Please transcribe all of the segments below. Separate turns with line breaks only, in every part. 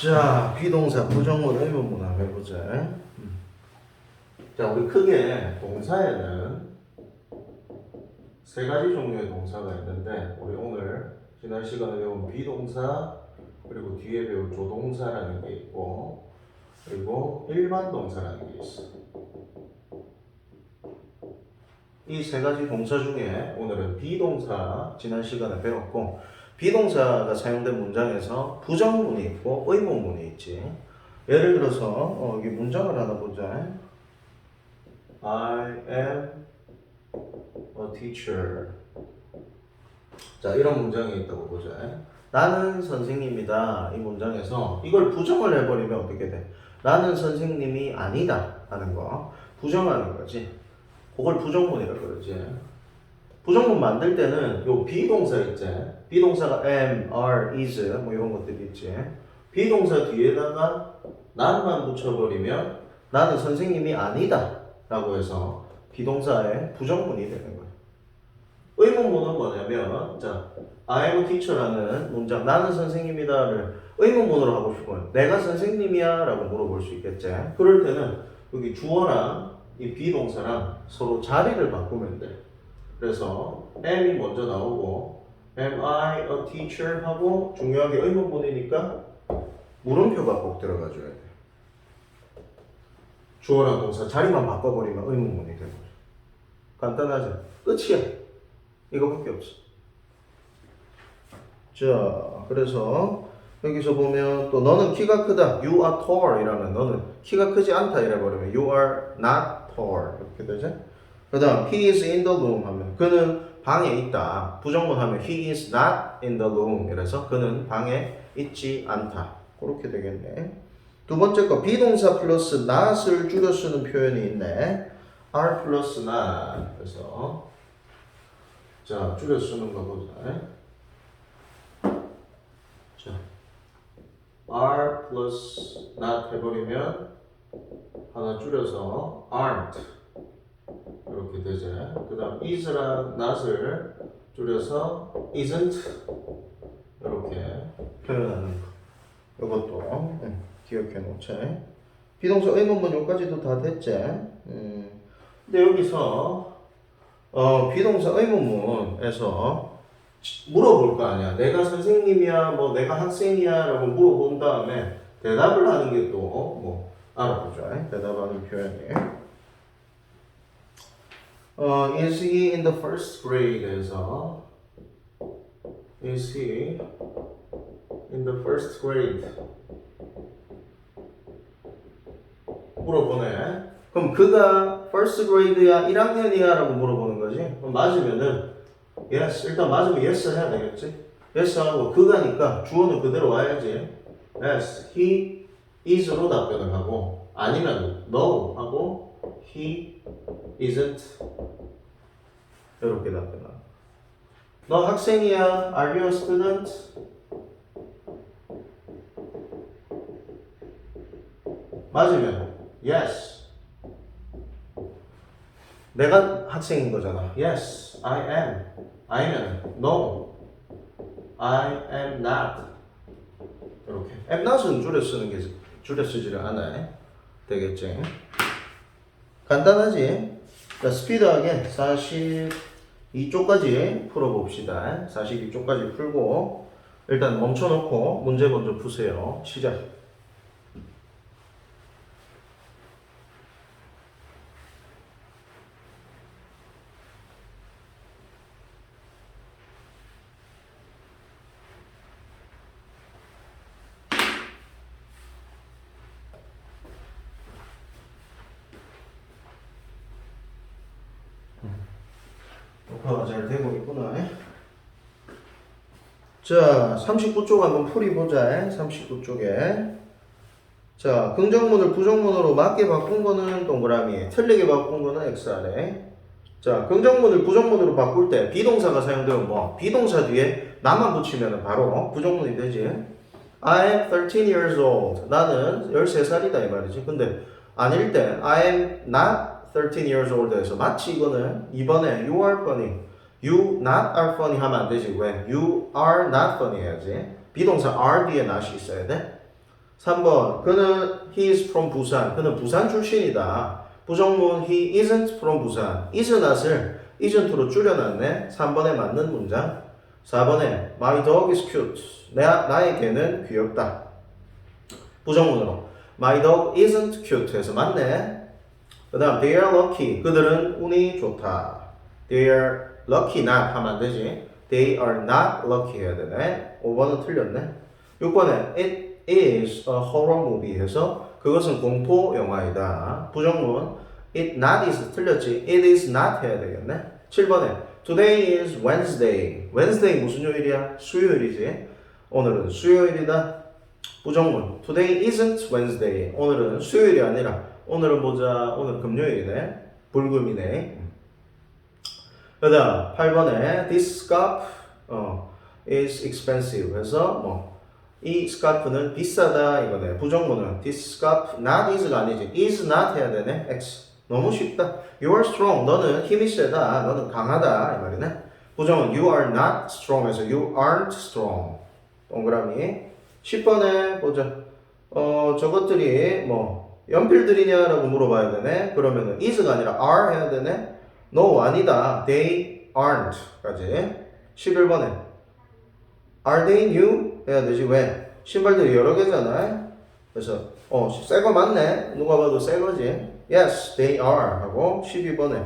자, 비동사 부정문 의문문 한번 해보자. 음. 자, 우리 크게 동사에는 세 가지 종류의 동사가 있는데 우리 오늘 지난 시간에 배운 비동사 그리고 뒤에 배운 조동사라는 게 있고 그리고 일반 동사라는 게 있어. 이 세 가지 동사 중에 오늘은 비동사 지난 시간에 배웠고 비동사가 사용된 문장에서 부정문이 있고 의문문이 있지. 예를 들어서 어, 여기 문장을 하나 보자. I am a teacher. 자 이런 문장이 있다고 보자. 나는 선생님이다. 이 문장에서 이걸 부정을 해버리면 어떻게 돼? 나는 선생님이 아니다 하는 거 부정하는 거지. 그걸 부정문이라고 그러지. 부정문 만들 때는 요 비동사 있지. 비동사가 am, are, is 뭐 이런 것들이 있지. 비동사 뒤에다가 난만 붙여버리면 나는 선생님이 아니다 라고 해서 비동사의 부정문이 되는 거야. 의문문은 뭐냐면 자 I am a teacher라는 문장 나는 선생님이다를 의문문으로 하고 싶으면 내가 선생님이야 라고 물어볼 수 있겠지. 그럴 때는 여기 주어랑 이 비동사랑 서로 자리를 바꾸면 돼. 그래서 am이 먼저 나오고 am I a teacher 하고 중요하게 의문문이니까 물음표가 꼭 들어가줘야 돼. 주어랑 동사 자리만 바꿔버리면 의문문이 거죠. 간단하죠? 끝이야. 이거밖에 없어. 자, 그래서 여기서 보면 또 너는 키가 크다. You are tall 이라면 너는 키가 크지 않다 이래 버리면 you are not tall 이렇게 되죠. 그 다음 he is in the room 하면 그는 방에 있다. 부정문 하면 he is not in the room 이래서 그는 방에 있지 않다. 그렇게 되겠네. 두 번째 거 비동사 플러스 not을 줄여 쓰는 표현이 있네. are 플러스 not 그래서 자 줄여 쓰는 거 보자. 자 are 플러스 not 해버리면 하나 줄여서 aren't 이렇게 되죠. 그 다음 is랑 not을 줄여서 isn't 이렇게 표현하는 거. 이것도 음, 기억해 놓자. 비동사 의문문 여기까지도 다 됐지. 음. 근데 여기서 어, 비동사 의문문에서 물어볼 거 아니야. 내가 선생님이야, 뭐 내가 학생이야라고 물어본 다음에 대답을 하는 게 또 뭐 알아보자. 대답하는 표현이. 어, is he in the first grade에서 is he in the first grade 물어보네. 그럼 그가 first grade야 1학년이야 라고 물어보는 거지. 그럼 맞으면은 yes 일단 맞으면 yes 해야 되겠지. yes 하고 그가니까 주어는 그대로 와야지. yes he is로 답변을 하고 아니면 no 하고 he isn't 이렇게 답변하고 너 학생이야? Are you a student? 맞으면 yes. 내가 학생인 거잖아. Yes, I am. 아니면 no, I am not. 이렇게. am not은 줄여 쓰는 게 줄여 쓰지를 않아요. 되겠지? 간단하지? 자, 스피드하게 42쪽까지 풀어봅시다. 42쪽까지 풀고 일단 멈춰놓고 문제 먼저 푸세요. 시작. 녹화가 잘 되고 있구나. 자, 39쪽 한번 풀이 보자. 39쪽에. 자, 긍정문을 부정문으로 맞게 바꾼 거는 동그라미, 틀리게 바꾼 거는 X 아래. 자, 긍정문을 부정문으로 바꿀 때 비동사가 사용되면 뭐? 비동사 뒤에 나만 붙이면 바로 부정문이 되지. I am 13 years old. 나는 13살이다 이 말이지. 근데 아닐 때 I am not 13 years old에서 마치 이거는 이번에 you are funny, you not are funny 하면 안 되지 왜? you are not funny 해야지 비동사 are 뒤에 not이 있어야 돼 3번 그는 he is from 부산 그는 부산 출신이다 부정문 he isn't from 부산 is not을 isn't로 줄여놨네 3번에 맞는 문장 4번에 my dog is cute 내, 나의 개는 귀엽다 부정문으로 my dog isn't cute 해서 맞네 그 다음 they are lucky 그들은 운이 좋다 they are lucky not 하면 안 되지 they are not lucky 해야 되네 5번은 틀렸네 6번에 it is a horror movie 해서 그것은 공포 영화이다. 부정문 it not is 틀렸지. it is not 해야 되겠네. 7번에 today is Wednesday. Wednesday 무슨 요일이야? 수요일이지. 오늘은 수요일이다. 부정문 today isn't Wednesday. 오늘은 수요일이 아니라 오늘은 보자. 오늘 금요일이네. 불금이네. 그다음 8번에 this scarf 어, is expensive 해서 뭐 이 스카프는 비싸다 이거네. 부정문은 this scarf not is가 아니지. is not 해야 되네. x. 너무 쉽다. You are strong. 너는 힘이 세다. 너는 강하다 이 말이네. 부정은 you are not strong 해서 you aren't strong. 동그라미. 10번에 보자. 어 저것들이 뭐 연필들이냐라고 물어봐야 되네. 그러면은 is가 아니라 are 해야 되네. No 아니다. They aren't.까지. 11번에 Are they new? 해야 되지 왜? 신발들이 여러 개잖아. 그래서 어, 새 거 맞네. 누가 봐도 새 거지. Yes, they are. 하고 12번에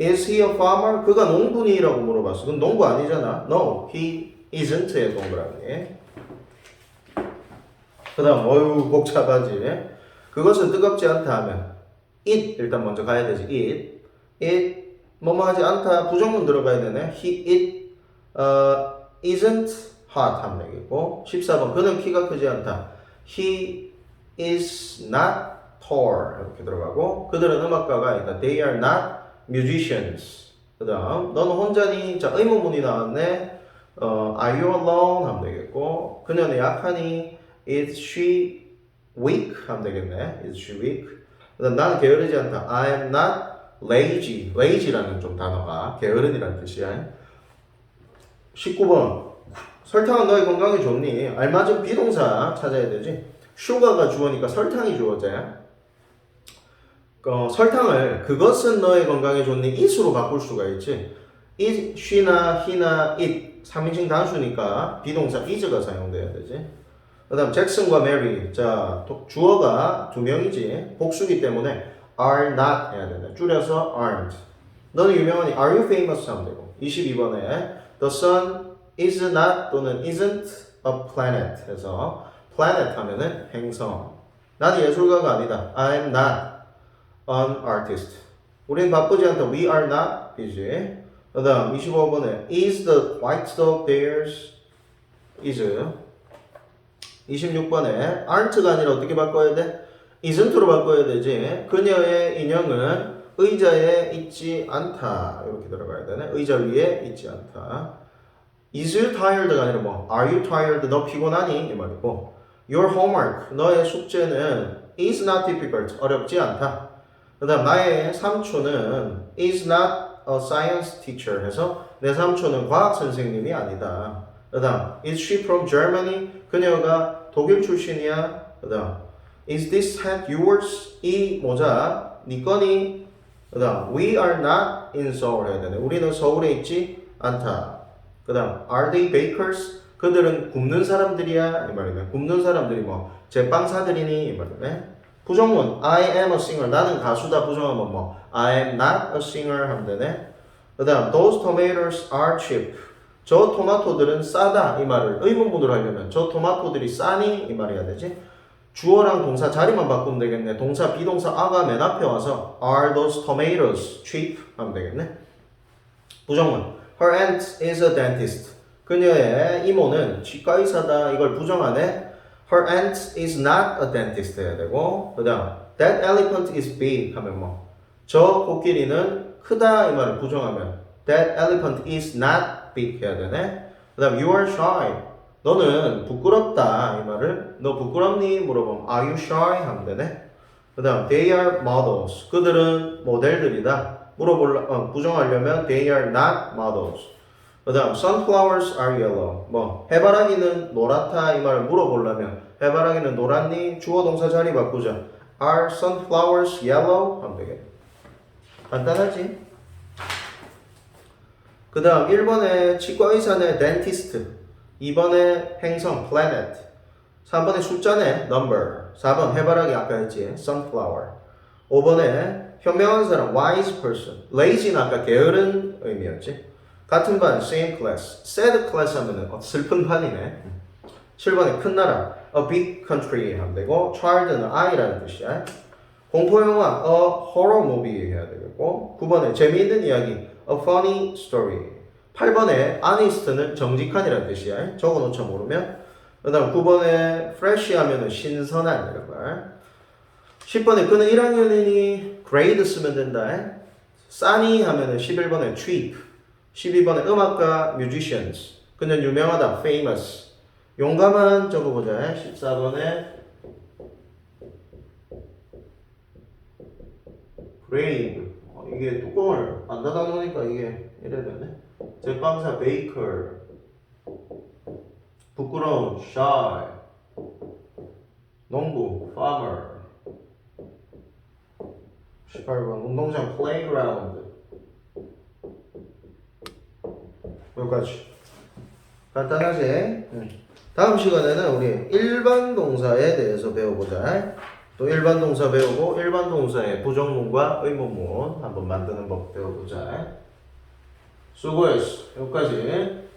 Is he a farmer? 그가 농부니라고 물어봤어. 그건 농부 아니잖아. No, he isn't의 동그라미. 그 다음, 어유 복잡하지. 그것은 뜨겁지 않다 하면 it 일단 먼저 가야 되지. it. it 뭐뭐 하지 않다. 부정문 들어가야 되네. he it 어, isn't hot 하면 되겠고 14번 그는 키가 크지 않다. he is not tall 이렇게 들어가고 그들은 음악가가 아니다. they are not musicians. 그 다음 너는 혼자니? 자 의문문이 나왔네. 어, are you alone? 하면 되겠고 그녀는 약하니? is she weak? 하면 되겠네. is she weak? 그 다음 나는 게으르지 않다. I am not lazy. lazy라는 좀 단어가 게으른이라는 뜻이야. 19번 설탕은 너의 건강에 좋니? 알맞은 비동사 찾아야 되지. 슈가가 주어니까 설탕이 주어져야. 어, 설탕을 그것은 너의 건강에 좋니? it으로 바꿀 수가 있지. it, she나 he나 it 3인칭 단수니까 비동사 is가 사용돼야 되지. 그 다음 잭슨과 메리 자 도- 주어가 두 명이지 복수기 때문에 are not 해야 되네 줄여서 aren't 너는 유명하니 are you famous 하면 되고 22번에 the sun is not 또는 isn't a planet 해서 planet 하면은 행성 나는 예술가가 아니다 I am not an artist 우린 바쁘지 않다 we are not busy 그 다음 25번에 is the white dog theirs is 26번에 aren't가 아니라 어떻게 바꿔야 돼? isn't로 바꿔야 되지. 그녀의 인형은 의자에 있지 않다. 이렇게 들어가야 되네. 의자 위에 있지 않다. Is you tired가 아니라 뭐 Are you tired? 너 피곤하니? 이 말이고 Your homework, 너의 숙제는 is not difficult. 어렵지 않다. 그 다음 나의 삼촌은 is not a science teacher 해서 내 삼촌은 과학 선생님이 아니다. 그 다음 Is she from Germany? 그녀가 독일 출신이야. 그 다음 Is this hat yours? 이 모자 네 거니? 그 다음 We are not in Seoul 해야 되네. 우리는 서울에 있지 않다. 그 다음 Are they bakers? 그들은 굽는 사람들이야. 이 말이네. 굽는 사람들이 뭐 제빵 사들이니? 이 말이네. 부정문 I am a singer. 나는 가수다. 부정하면 뭐 I am not a singer 하면 되네. 그 다음 Those tomatoes are cheap. 저 토마토들은 싸다 이 말을 의문문으로 하려면 저 토마토들이 싸니 이 말해야 되지? 주어랑 동사 자리만 바꾸면 되겠네. 동사 비동사 아가 맨 앞에 와서 are those tomatoes cheap? 하면 되겠네. 부정문. Her aunt is a dentist. 그녀의 이모는 치과 의사다. 이걸 부정하네. Her aunt is not a dentist 해야 되고 그 다음 that elephant is big 하면 뭐 저 코끼리는 크다 이 말을 부정하면 that elephant is not big 해야 되네. 그 다음 you are shy. 너는 부끄럽다 이 말을 너 부끄럽니 물어보면 are you shy 하면 되네. 그 다음 they are models. 그들은 모델들이다. 물어볼라 어, 부정하려면 they are not models. 그 다음 sunflowers are yellow 뭐 해바라기는 노랗다 이 말을 물어보려면 해바라기는 노랗니? 주어 동사 자리 바꾸자 are sunflowers yellow? 하면 되겠네 간단하지? 그 다음 1번에 치과 의사네 dentist 2번에 행성 planet 3번에 숫자네 number 4번 해바라기 아까 했지 sunflower. 5번에 현명한 사람 wise person lazy는 아까 게으른 의미였지. 같은 반 same class sad class 하면은 어, 슬픈 반이네. 7번에 큰 나라 a big country 하면 되고 child는 아이라는 뜻이야. 공포 영화 a horror movie 해야 되겠고 9번에 재미있는 이야기 a funny story. 8번에 honest는 정직한이라는 뜻이야. 적어 놓자 모르면. 그 다음 9번에 fresh 하면은 신선한 이런 걸 10번에 그는 1학년이니 grade 쓰면 된다. 싸니 하면은 11번에 cheap. 12번에 음악가 musicians. 그는 유명하다 famous. 용감한 적어보자. 14번에 brave 어, 이게 뚜껑을 안 닫아 놓으니까 이게 이래 되네. 제빵사 baker 부끄러운 shy 농부 farmer. 18번 운동장 playground. 여기까지. 간단하지? 응. 다음 시간에는 우리 일반 동사에 대해서 배워보자 또 일반 동사 배우고 일반 동사의 부정문과 의문문 한번 만드는 법 배워보자. 수고했어. 여기까지